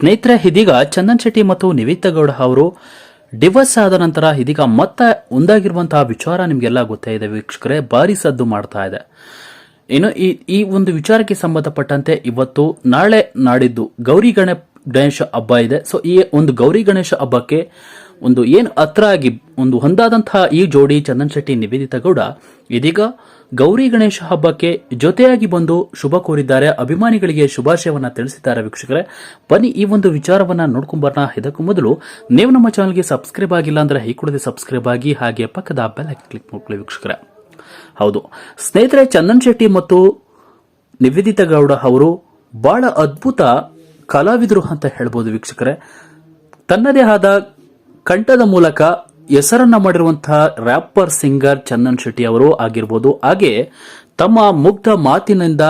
ಸ್ನೇಹಿತರೆ, ಇದೀಗ ಚಂದನ್ ಶೆಟ್ಟಿ ಮತ್ತು ನಿವೇದಿತಾ ಗೌಡ ಅವರು ಡಿವೋರ್ಸ್ ಆದ ನಂತರ ಇದೀಗ ಮತ್ತೆ ಒಂದಾಗಿರುವಂತಹ ವಿಚಾರ ನಿಮಗೆಲ್ಲ ಗೊತ್ತೇ ಇದೆ ವೀಕ್ಷಕರೇ, ಭಾರಿ ಸದ್ದು ಮಾಡ್ತಾ ಇದೆ. ಇನ್ನು ಈ ಈ ಒಂದು ವಿಚಾರಕ್ಕೆ ಸಂಬಂಧಪಟ್ಟಂತೆ ಇವತ್ತು ನಾಳೆ ನಾಡಿದ್ದು ಗೌರಿ ಗಣ, ಗಣೇಶ ಹಬ್ಬ ಇದೆ. ಸೊ ಈ ಒಂದು ಗೌರಿ ಗಣೇಶ ಹಬ್ಬಕ್ಕೆ ಒಂದು ಏನು ಹತ್ರ ಆಗಿ ಒಂದು ಹೊಂದಾದಂತಹ ಈ ಜೋಡಿ ಚಂದನ್ ಶೆಟ್ಟಿ, ನಿವೇದಿತ ಗೌಡ ಇದೀಗ ಗೌರಿ ಗಣೇಶ ಹಬ್ಬಕ್ಕೆ ಜೊತೆಯಾಗಿ ಬಂದು ಶುಭ ಕೋರಿದ್ದಾರೆ. ಅಭಿಮಾನಿಗಳಿಗೆ ಶುಭಾಶಯವನ್ನ ತಿಳಿಸಿದ್ದಾರೆ ವೀಕ್ಷಕರೇ. ಬನ್ನಿ ಈ ಒಂದು ವಿಚಾರವನ್ನ ನೋಡ್ಕೊಂಬರ್ನ ಇದಕ್ಕೂ ಮೊದಲು ನೀವು ನಮ್ಮ ಚಾನಲ್ಗೆ ಸಬ್ಸ್ಕ್ರೈಬ್ ಆಗಿಲ್ಲ ಅಂದ್ರೆ ಈ ಸಬ್ಸ್ಕ್ರೈಬ್ ಆಗಿ ಹಾಗೆ ಪಕ್ಕದ ಬೆಲ್ ಕ್ಲಿಕ್ ಮಾಡ್ಕೊಳ್ಳಿ ವೀಕ್ಷಕರೇ. ಹೌದು, ಸ್ನೇಹಿತರೆ ಚಂದನ್ ಶೆಟ್ಟಿ ಮತ್ತು ನಿವೇದಿತಾ ಗೌಡ ಅವರು ಬಹಳ ಅದ್ಭುತ ಕಲಾವಿದರು ಅಂತ ಹೇಳ್ಬೋದು ವೀಕ್ಷಕರೇ. ತನ್ನದೇ ಆದ ಕಂಠದ ಮೂಲಕ ಹೆಸರನ್ನ ಮಾಡಿರುವಂತಹ ರ್ಯಾಪರ್ ಸಿಂಗರ್ ಚಂದನ್ ಶೆಟ್ಟಿ ಅವರು ಆಗಿರ್ಬೋದು. ಹಾಗೆ ತಮ್ಮ ಮುಗ್ಧ ಮಾತಿನಿಂದ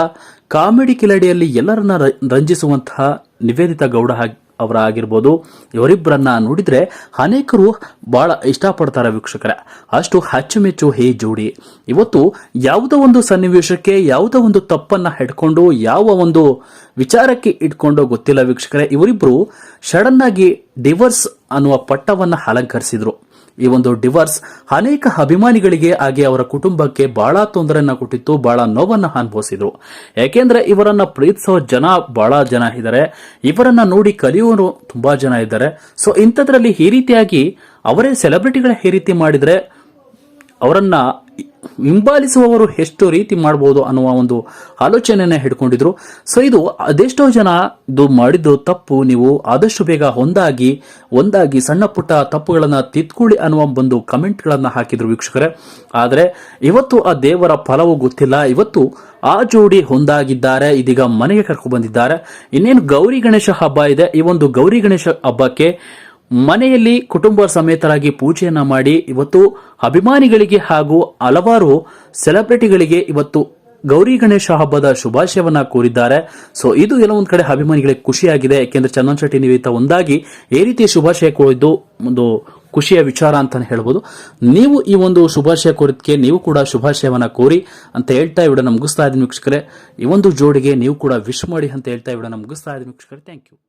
ಕಾಮಿಡಿ ಕಿಲಡಿಯಲ್ಲಿ ಎಲ್ಲರನ್ನ ರಂಜಿಸುವಂತಹ ನಿವೇದಿತಾ ಗೌಡ ಅವರ ಆಗಿರ್ಬೋದು. ಇವರಿಬ್ಬರನ್ನ ನೋಡಿದ್ರೆ ಅನೇಕರು ಬಹಳ ಇಷ್ಟಪಡ್ತಾರೆ ವೀಕ್ಷಕರೇ. ಅಷ್ಟು ಅಚ್ಚುಮೆಚ್ಚು, ಹೇ ಜೋಡಿ. ಇವತ್ತು ಯಾವುದೋ ಒಂದು ಸನ್ನಿವೇಶಕ್ಕೆ ಯಾವುದೋ ಒಂದು ತಪ್ಪನ್ನ ಹಿಡ್ಕೊಂಡು ಯಾವ ಒಂದು ವಿಚಾರಕ್ಕೆ ಇಟ್ಕೊಂಡು ಗೊತ್ತಿಲ್ಲ ವೀಕ್ಷಕರೇ. ಇವರಿಬ್ರು ಸಡನ್ ಆಗಿ ಡಿವರ್ಸ್ ಅನ್ನುವ ಪಟ್ಟವನ್ನ ಅಲಂಕರಿಸಿದ್ರು. ಈ ಒಂದು ಡಿವರ್ಸ್ ಅನೇಕ ಅಭಿಮಾನಿಗಳಿಗೆ ಹಾಗೆ ಅವರ ಕುಟುಂಬಕ್ಕೆ ಬಹಳ ತೊಂದರೆಯನ್ನ ಕೊಟ್ಟಿತ್ತು, ಬಹಳ ನೋವನ್ನ ಅನುಭವಿಸಿದ್ರು. ಯಾಕೆಂದ್ರೆ ಇವರನ್ನ ಪ್ರೀತಿಸೋ ಜನ ಬಹಳ ಜನ ಇದ್ದಾರೆ. ಇವರನ್ನ ನೋಡಿ ಕಲಿಯುವರು ತುಂಬಾ ಜನ ಇದ್ದಾರೆ. ಸೊ ಇಂಥದ್ರಲ್ಲಿ ಈ ರೀತಿಯಾಗಿ ಅವರೇ ಸೆಲೆಬ್ರಿಟಿಗಳ ಈ ರೀತಿ ಮಾಡಿದ್ರೆ ಅವರನ್ನ ಹಿಂಬಾಲಿಸುವವರು ಎಷ್ಟು ರೀತಿ ಮಾಡಬಹುದು ಅನ್ನುವ ಒಂದು ಆಲೋಚನೆಯನ್ನ ಹಿಡ್ಕೊಂಡಿದ್ರು. ಸೊ ಇದು ಅದೆಷ್ಟೋ ಜನ ಇದು ಮಾಡಿದ್ದು ತಪ್ಪು, ನೀವು ಆದಷ್ಟು ಬೇಗ ಒಂದಾಗಿ ಒಂದಾಗಿ ಸಣ್ಣ ಪುಟ್ಟ ತಪ್ಪುಗಳನ್ನ ತಿದ್ಕೊಳ್ಳಿ ಅನ್ನುವ ಒಂದು ಕಮೆಂಟ್ಗಳನ್ನು ಹಾಕಿದ್ರು ವೀಕ್ಷಕರೇ. ಆದರೆ, ಇವತ್ತು ಆ ದೇವರ ಫಲವು ಗೊತ್ತಿಲ್ಲ. ಇವತ್ತು ಆ ಜೋಡಿ ಹೊಂದಾಗಿದ್ದಾರೆ ಇದೀಗ ಮನೆಗೆ ಕರ್ಕೊಂಡು ಬಂದಿದ್ದಾರೆ ಇನ್ನೇನು ಗೌರಿ ಗಣೇಶ ಹಬ್ಬ ಇದೆ? ಈ ಒಂದು ಗೌರಿ ಗಣೇಶ ಹಬ್ಬಕ್ಕೆ ಮನೆಯಲ್ಲಿ ಕುಟುಂಬ ಸಮೇತರಾಗಿ ಪೂಜೆಯನ್ನ ಮಾಡಿ ಇವತ್ತು ಅಭಿಮಾನಿಗಳಿಗೆ ಹಾಗೂ ಹಲವಾರು ಸೆಲೆಬ್ರಿಟಿಗಳಿಗೆ ಇವತ್ತು ಗೌರಿ ಗಣೇಶ ಹಬ್ಬದ ಶುಭಾಶಯವನ್ನ ಕೋರಿದ್ದಾರೆ. ಸೊ, ಇದು ಕೆಲವೊಂದು ಕಡೆ ಅಭಿಮಾನಿಗಳಿಗೆ ಖುಷಿಯಾಗಿದೆ. ಯಾಕೆಂದ್ರೆ ಚಂದನ್ ಶೆಟ್ಟಿ ನಿವೇದಿತ ಒಂದಾಗಿ ಈ ರೀತಿ ಶುಭಾಶಯ ಕೋರಿದ್ದು ಒಂದು ಖುಷಿಯ ವಿಚಾರ ಅಂತ ಹೇಳ್ಬೋದು. ನೀವು ಈ ಒಂದು ಶುಭಾಶಯ ಕೋರಿದಕ್ಕೆ ನೀವು ಕೂಡ ಶುಭಾಶಯವನ್ನ ಕೋರಿ ಅಂತ ಹೇಳ್ತಾ ಇವಡನ್ನ ಮುಗಿಸ್ತಾ ಇದ್ದೀನಿ ವೀಕ್ಷಕರೇ. ಈ ಒಂದು ಜೋಡಿಗೆ ನೀವು ಕೂಡ ವಿಶ್ ಮಾಡಿ ಅಂತ ಹೇಳ್ತಾ ಇವಡನ್ನ ಮುಗಿಸ್ತಾ ಇದ್ದೀನಿ ವೀಕ್ಷಕರೇ. Thank you.